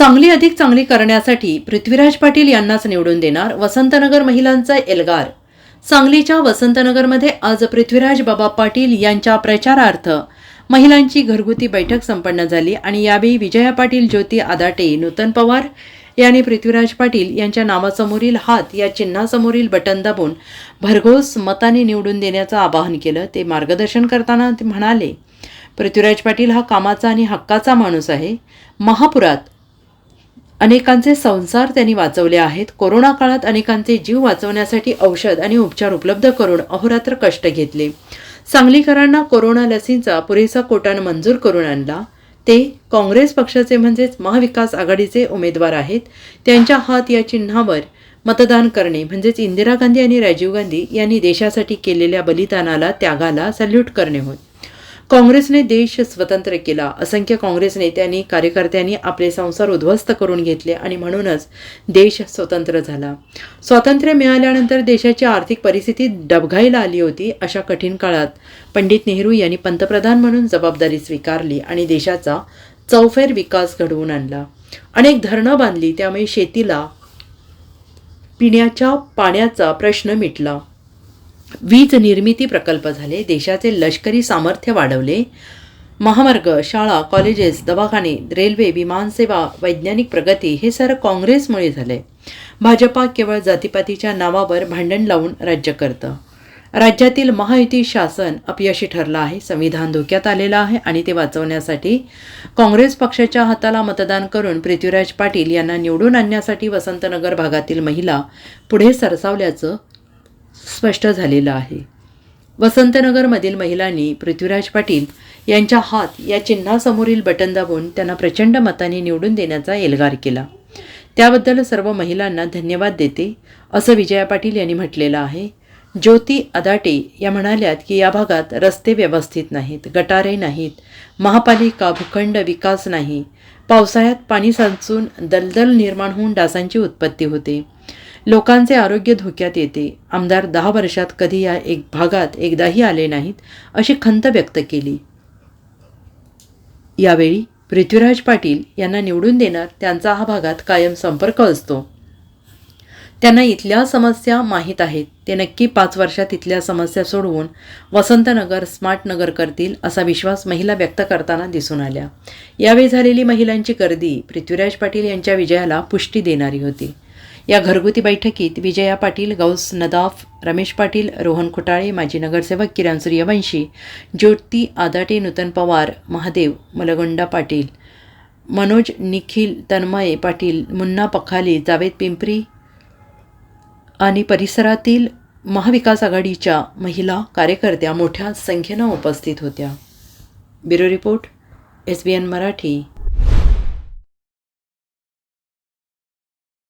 सांगली अधिक चांगली करण्यासाठी पृथ्वीराज पाटील यांनाच निवडून देणार वसंतनगर महिलांचा एल्गार. सांगलीच्या वसंतनगरमध्ये आज पृथ्वीराज बाबा पाटील यांच्या प्रचारार्थ महिलांची घरगुती बैठक संपन्न झाली आणि यावेळी विजया पाटील ज्योती आदाटे नूतन पवार यांनी पृथ्वीराज पाटील यांच्या नावासमोरील हात या चिन्हासमोरील बटन दाबून भरघोस मताने निवडून देण्याचं आवाहन केलं. ते मार्गदर्शन करताना ते म्हणाले पृथ्वीराज पाटील हा कामाचा आणि हक्काचा माणूस आहे. महापुरात अनेकांचे संसार त्यांनी वाचवले आहेत. कोरोना काळात अनेकांचे जीव वाचवण्यासाठी औषध आणि उपचार उपलब्ध करून अहोरात्र कष्ट घेतले. सांगलीकरांना कोरोना लसींचा पुरेसा कोटान मंजूर करून आणला. ते काँग्रेस पक्षाचे म्हणजेच महाविकास आघाडीचे उमेदवार आहेत. त्यांच्या हात या चिन्हावर मतदान करणे म्हणजेच इंदिरा गांधी आणि राजीव गांधी यांनी देशासाठी केलेल्या बलिदानाला त्यागाला सल्यूट करणे होय. काँग्रेसने देश स्वतंत्र केला. असंख्य काँग्रेस नेत्यांनी कार्यकर्त्यांनी आपले संसार उद्ध्वस्त करून घेतले आणि म्हणूनच देश स्वतंत्र झाला. स्वातंत्र्य मिळाल्यानंतर देशाची आर्थिक परिस्थिती डबघाईला आली होती अशा कठीण काळात. पंडित नेहरू यांनी पंतप्रधान म्हणून जबाबदारी स्वीकारली आणि देशाचा चौफेर विकास घडवून आणला. अनेक धरणं बांधली त्यामुळे शेतीला पिण्याच्या पाण्याचा प्रश्न मिटला. वीज निर्मिती प्रकल्प झाले. देशाचे लष्करी सामर्थ्य वाढवले. महामार्ग शाळा कॉलेजेस दवाखाने रेल्वे विमानसेवा वैज्ञानिक प्रगती हे सर काँग्रेसमुळे झाले. भाजपा केवळ जातीपातीच्या नावावर भांडण लावून राज्य करतं. राज्यातील महायुती शासन अपयशी ठरलं आहे. संविधान धोक्यात आलेलं आहे आणि ते वाचवण्यासाठी काँग्रेस पक्षाच्या हाताला मतदान करून पृथ्वीराज पाटील यांना निवडून आणण्यासाठी वसंतनगर भागातील महिला पुढे सरसावल्याचं स्पष्ट झालेलं आहे. वसंतनगरमधील महिलांनी पृथ्वीराज पाटील यांच्या हात या चिन्हासमोरील बटन दाबून त्यांना प्रचंड मताने निवडून देण्याचा एल्गार केला. त्याबद्दल सर्व महिलांना धन्यवाद देते असं विजया पाटील यांनी म्हटलेलं आहे. ज्योती अदाटे या म्हणाल्यात की या भागात रस्ते व्यवस्थित नाहीत गटारे नाहीत महापालिका भूखंड विकास नाही. पावसाळ्यात पाणी साचून दलदल निर्माण होऊन डासांची उत्पत्ती होते. लोकांचे आरोग्य धोक्यात येते. आमदार दहा वर्षात कधी या एक भागात एकदाही आले नाहीत अशी खंत व्यक्त केली. यावेळी पृथ्वीराज पाटील यांना निवडून देणार त्यांचा हा भागात कायम संपर्क असतो. त्यांना इथल्या समस्या माहीत आहेत. ते नक्की पाच वर्षात इथल्या समस्या सोडवून वसंतनगर स्मार्ट नगर करतील असा विश्वास महिला व्यक्त करताना दिसून आल्या. यावेळी झालेली महिलांची गर्दी पृथ्वीराज पाटील यांच्या विजयाला पुष्टी देणारी होती. या घरगुती बैठकीत विजया पाटील गौस नदाफ रमेश पाटील रोहन खुटाळे माजी नगरसेवक किरण सूर्यवंशी ज्योती आदाटे नूतन पवार महादेव मलगोंडा पाटील मनोज निखिल तन्मय पाटील मुन्ना पखाली जावेद पिंपरी आणि परिसरातील महाविकास आघाडीच्या महिला कार्यकर्त्या मोठ्या संख्येनं उपस्थित होत्या. Bureau report S B N Marathi.